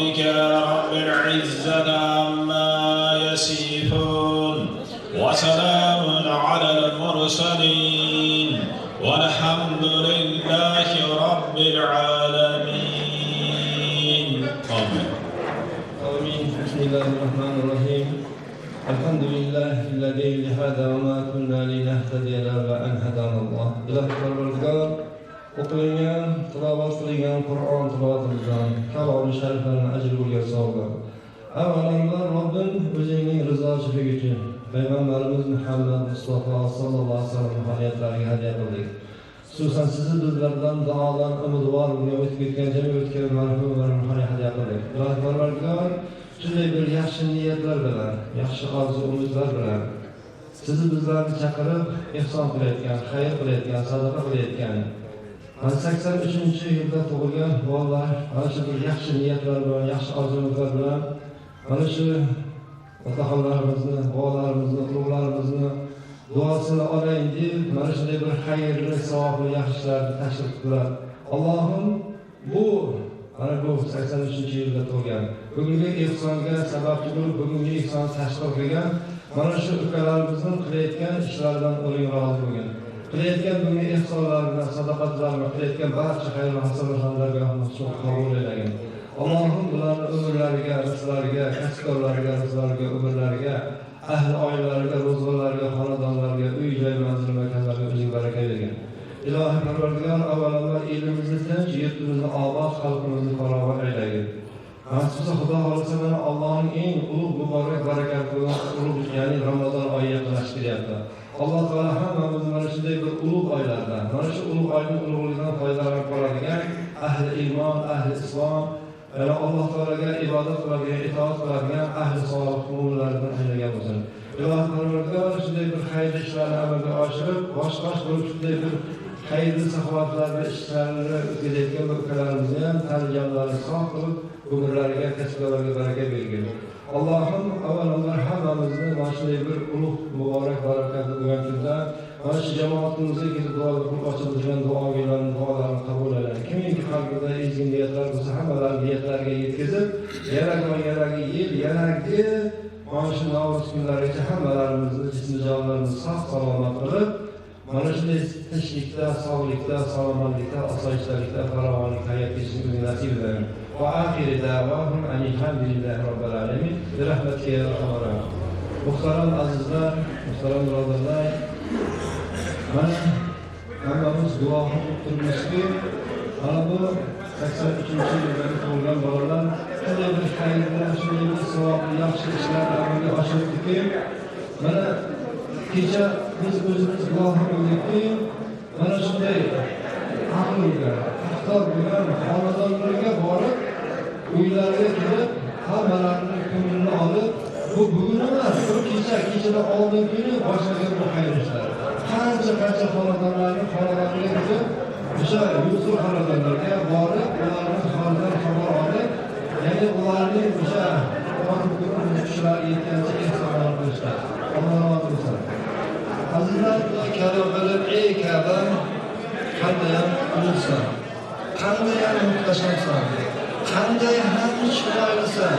ربك رب العزة عما يصفون. وسلام على المرسلين. والحمد لله رب العالمين. آمين. آمين. بسم الله الرحمن الرحيم. الحمد لله الذي لهذا وما كنا لنهتدي لولا أن هدانا الله. إله parvardigor o'qilingan tilovat qilingan qur'on tilovatimizdan kalomi shariflarni ajr bo'lgan savoblar avvalambor robbim o'zingning rizochiligi uchun payg'ambarimiz muhammad mustafa sallallohu alayhi vasallam holiyatlariga hadya qildik. Xususan sizni bizlardan duodan umidvor bunga o'tib ketgan jami o'tgan marhumlarni hadya qildik. Ilohi parvardigor shunday bir yaxshi niyatlar bilan yaxshi orzu umidlar bilan sizni bizlarni chaqirib ehson qilayotgan xayr qilayotgan sadaqa qilayotgan mana sakson uchinchi yilda tug'ilgan bolalar mana shu bir yaxshi niyatlar bilan yaxshi orzular bilan mana shu otaxonlarimizni bolalarimizni ulug'larimizni duosini olaylik deb mana shunday bir xayrli savobli yaxshi ishlarni tashrif qildilar. Allohim bu mana bu sakson uchinchi yilda tug'ilgan. Bugungi ehsonga sababchi bo'lib bugungi ehsonni tashkil qilgan mana shu ukalarimizni qilayotgan ishlaridan o'zing rozi bo'lgin. Qilayotgan bunga ehsonlarini sadaqatlarini qilayotgan barcha xayr hasanatlarga qabul aylagin allohim ularni umrlariga rizqlariga kasbkorlariga rizqlariga umrlariga ahli oilalariga ro'zg'orlariga xonadonlariga uy joy manzil markazlariga o'zing baraka bergin. Ilohi parvardigor avvalambor elimizni tinch yurtimizni obod xalqimizni farovon aylagin. Maxsusan xudo xohlasa mana Allohning eng ulug' muborak islom, yana Alloh taologa ibodat qiladigan, itoat qiladigan ahli solih mo'minlardan aylagan bo'lsin. iloh Parvardigor shunday bir xayrli ishlarni amalga oshirib, bosh qosh bo'lib shunday bir xayrli saxovatlarni ishlarini o'tkazayotgan ukalarimizni ham tan jonlarini sog' qilib umrlariga kasblariga baraka bergin allohim avvalambor hammamizni mana shunday bir ulug' muborak barakatli bo'lgan kunda mana shu jamoatimizga kelib duo qilib ochilgan duolarni duolarini yetkazib yaragi yaragi yil yaragi mana shu navro'z kunlarigacha hammalarimizni jismi jonlarimizni sog' salomat qilib mana shunday tinchlikda sog'likda salomatlikda osoyishtalikda farovonlikda hayot kechirishni nasib etagin وآخر دعواهم أن الحمد لله رب العالمين برحمتك يا أرحم الراحمين muhtaram azizlar muhtaram birodarlar mana hammamiz duo qilib turibmizki mana bu sakson ikkinchi yilda tug'ilgan bolalar shunday bir xayrli shunday bir savobli yaxshi ishlarni amalga oshirdiki mana kecha biz o'zimiz guvohi bo'ldikki mana shunday aqlga iqtidor bo'lgan xonadonlarga borib uylariga kirib hammalarini ko'nglini olib bu bugun emas bu kecha kechadan oldin kuni boshlagan bu xayr ishlar qancha qancha xonadonlarni xonadoniga kirib o'sha yusuf xonadonlarga kalom bilib ey kaba qandayyam ulug'san qandayyam muhtashamsan qanday ham chiroylisan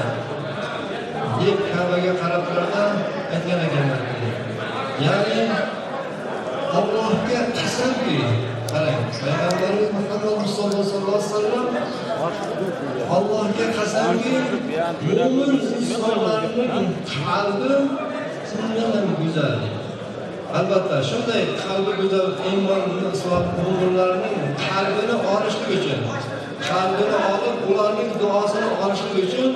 deb kabaga qarab turarda aytgan ekanlar ya'ni allohga qasamki qarang payg'ambarimiz muhammad sallallohu alayhi vasallam allohga qasamki mo'min insonlarning qalbi chindan go'zal albatta shunday qalbi go'zal iymonni mo'minlarning qalbini olishlik uchun qalbini olib ularning duosini olishlik uchun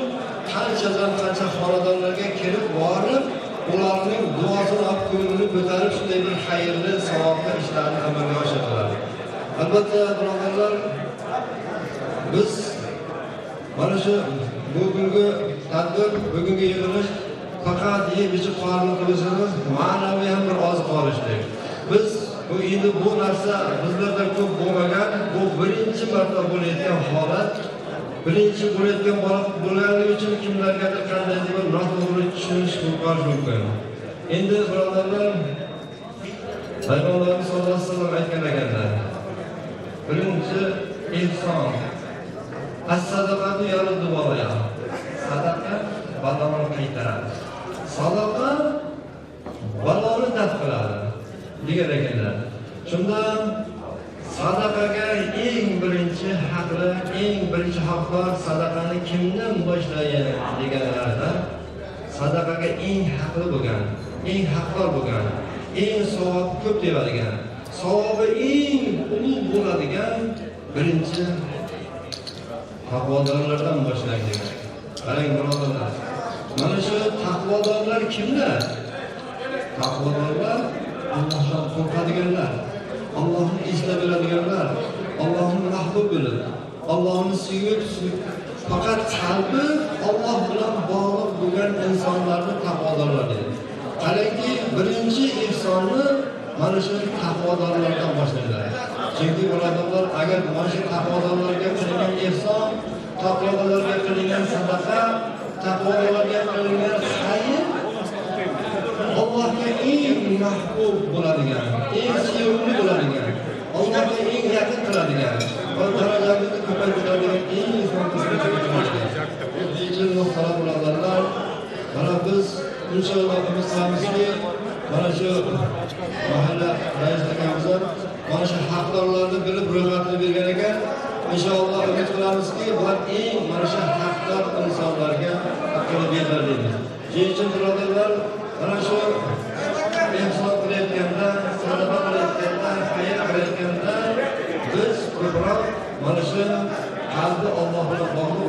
qanchadan qancha xonadonlarga kirib borib ularning duosini olib ko'nglini ko'tarib shunday bir xayrli savobli ishlarni amalga oshirdilar albatta birodarlar biz mana shu bugungi tadbir bugungi yig'ilish faqat yeb ichib qorni to'yishimiz ma'naviy ham bir oziq olishlik biz bu endi bu narsa bizlarda ko'p bo'lmagan bu birinchi marta bo'layotgan holat. Birinchi bo'layotgan bo'lganligi uchun kimlargadir qandaydir bir noto'g'ri tushunish bo'lib qolishi mumkin. Endi birodarlar payg'ambarimiz sallallohu alayhi vasallam aytgan ekanlar birinchi ehson as sadaqatu yaruddu bolaya bo'lgan eng haqdor bo'lgan eng savob ko'p tepadigan savobi eng ulug' bo'ladigan birinchi taqvodorlardan boshlang degan qarang birodarlar mana shu taqvodorlar kimlar? Taqvodorlar allohdan qo'rqadiganlar allohni eslab yuradiganlar allohni mahbub bilib allohni sevib faqat qalbi olloh bilan bog'liq bo'lgan insonlarni taqvodorlar qarangki birinchi ehsonni mana shu taqvodorlardan boshlanadi chunki birodarlar agar mana shu taqvodorlarga qilingan ehson taqvodorlarga qilingan sadaqa taqvodorlarga qilingan xayr Allohga eng mahbub bo'ladigan, eng sevimli bo'ladigan, Allohga eng yaqin qiladigan Kontralarını köpek çağıran iyi insan kısmetini başlayacaktı. Yediğimiz noktalar buralarlar. Tarafız, Ünsal Bakımız Samisi, Barajı Mahalle Rayıslıkamızın Barajı haklarlarını bilip rühmetli bir gereken İnşallah ümit qilamiz ki bular eng mana shu haqdor insonlarga haqqini berdilar deymiz shuning uchun birodarlar হলো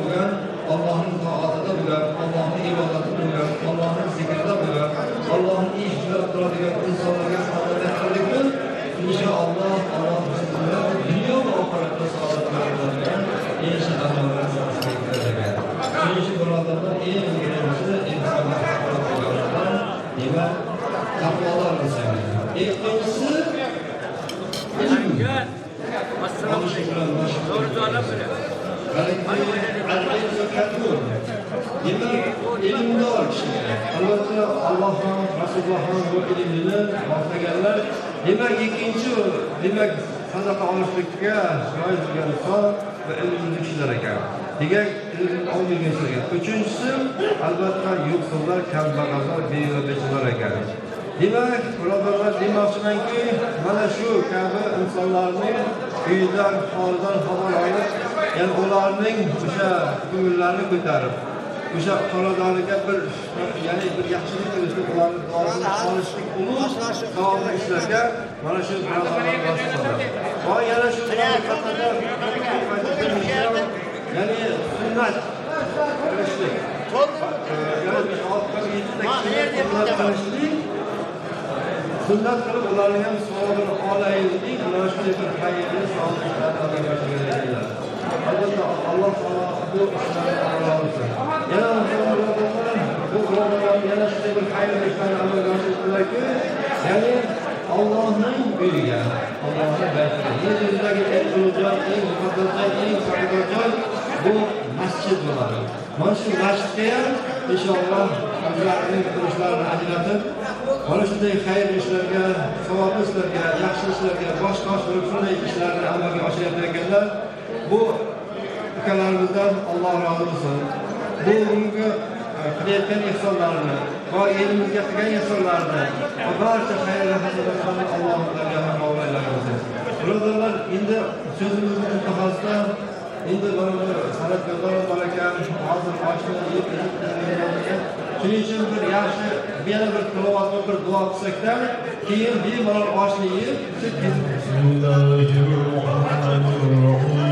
rasululloh ham bu ilmni xohlaganlar demak ikkinchi demak sadaqa olishlikka shoir bo'lgan inson va ilmli kishilar ekan degan ilm olmagan kishilar ekan uchinchisi albatta yo'qsullar kambag'allar beva bechalar ekan demak birodarlar demoqchimanki mana shu kabi insonlarni uyidan holidan xabar olib ya'ni ularning o'sha ko'ngillarini ko'tarib o'sha xonadoniga bir ya'ni bir yaxshilik qilishlik ularni olishlik ulug' savobli ishlarga mana shu va yana shu ya'ni sunnat qilishlik sunnat qilib ularni ham savobini olaylik mana shunday bir xayrli oshirganlar albatta alloh taolo bu ishlarni bir Hülya. Allah'a belki yeryüzündeki en bulacak, en mukaddesler, en sakınacak bu mescid bo'ladi. Mana shu masjidga ham inshaalloh o'zlarining kurishlarini ajratib, mana shunday xayr ishlarga, savobli ishlarga, yaxshi ishlarga bosh qosh bo'lib shunday ishlarni amalga oshirayotganlar bu ukalarimizdan Alloh rozi bo'lsin. Bu unga qilayotgan ihsonlarini bu elimizga qilgan insonlarni va barcha xayrli hasanatlarni alloh ularga mavlaylar qilsin birodarlar endi so'zimizni intihosida endi san'atkorlar bolakam hozir oshna yeb shuning uchun bir yaxshi yana bir tilovatli bir duo qilsakda keyin bemalol oshni yeb bismillahir rohmanir rohim